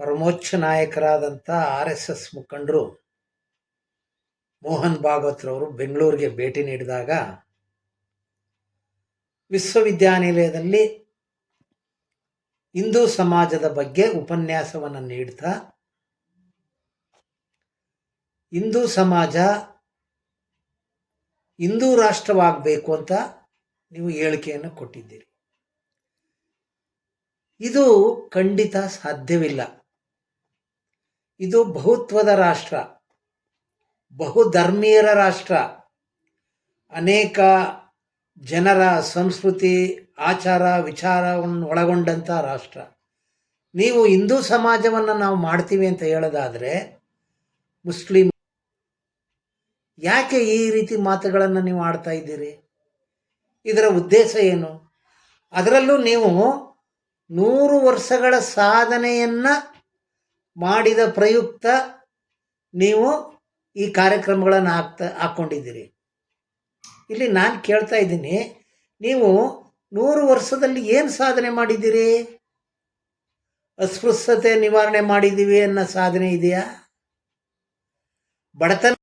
ಪರಮೋಚ್ಚ ನಾಯಕರಾದಂಥ R S S ಮುಖಂಡರು ಮೋಹನ್ ಭಾಗವತ್ರವರು ಬೆಂಗಳೂರಿಗೆ ಭೇಟಿ ನೀಡಿದಾಗ ವಿಶ್ವವಿದ್ಯಾನಿಲಯದಲ್ಲಿ ಹಿಂದೂ ಸಮಾಜದ ಬಗ್ಗೆ ಉಪನ್ಯಾಸವನ್ನು ನೀಡ್ತಾ ಹಿಂದೂ ಸಮಾಜ ಹಿಂದೂ ರಾಷ್ಟ್ರವಾಗಬೇಕು ಅಂತ ನೀವು ಹೇಳಿಕೆಯನ್ನು ಕೊಟ್ಟಿದ್ದೀರಿ. ಇದು ಖಂಡಿತ ಸಾಧ್ಯವಿಲ್ಲ. ಇದು ಬಹುತ್ವದ ರಾಷ್ಟ್ರ, ಬಹುಧರ್ಮೀಯರ ರಾಷ್ಟ್ರ. ಅನೇಕ ಜನರ ಸಂಸ್ಕೃತಿ, ಆಚಾರ ವಿಚಾರವನ್ನು ಒಳಗೊಂಡಂಥ ರಾಷ್ಟ್ರ. ನೀವು ಹಿಂದೂ ಸಮಾಜವನ್ನು ನಾವು ಮಾಡ್ತೀವಿ ಅಂತ ಹೇಳೋದಾದರೆ, ಮುಸ್ಲಿಂ ಯಾಕೆ ಈ ರೀತಿ ಮಾತುಗಳನ್ನು ನೀವು ಆಡ್ತಾ ಇದ್ದೀರಿ? ಇದರ ಉದ್ದೇಶ ಏನು? ಅದರಲ್ಲೂ ನೀವು ನೂರು ವರ್ಷಗಳ ಸಾಧನೆಯನ್ನು ಮಾಡಿದ ಪ್ರಯುಕ್ತ ನೀವು ಈ ಕಾರ್ಯಕ್ರಮಗಳನ್ನು ಹಾಕ್ತಾ ಹಾಕ್ಕೊಂಡಿದ್ದೀರಿ ಇಲ್ಲಿ ನಾನು ಕೇಳ್ತಾ ಇದ್ದೀನಿ, ನೀವು ನೂರು ವರ್ಷದಲ್ಲಿ ಏನು ಸಾಧನೆ ಮಾಡಿದ್ದೀರಿ? ಅಸ್ಪೃಶ್ಯತೆ ನಿವಾರಣೆ ಮಾಡಿದ್ದೀವಿ ಅನ್ನೋ ಸಾಧನೆ ಇದೆಯಾ? ಬಡತನ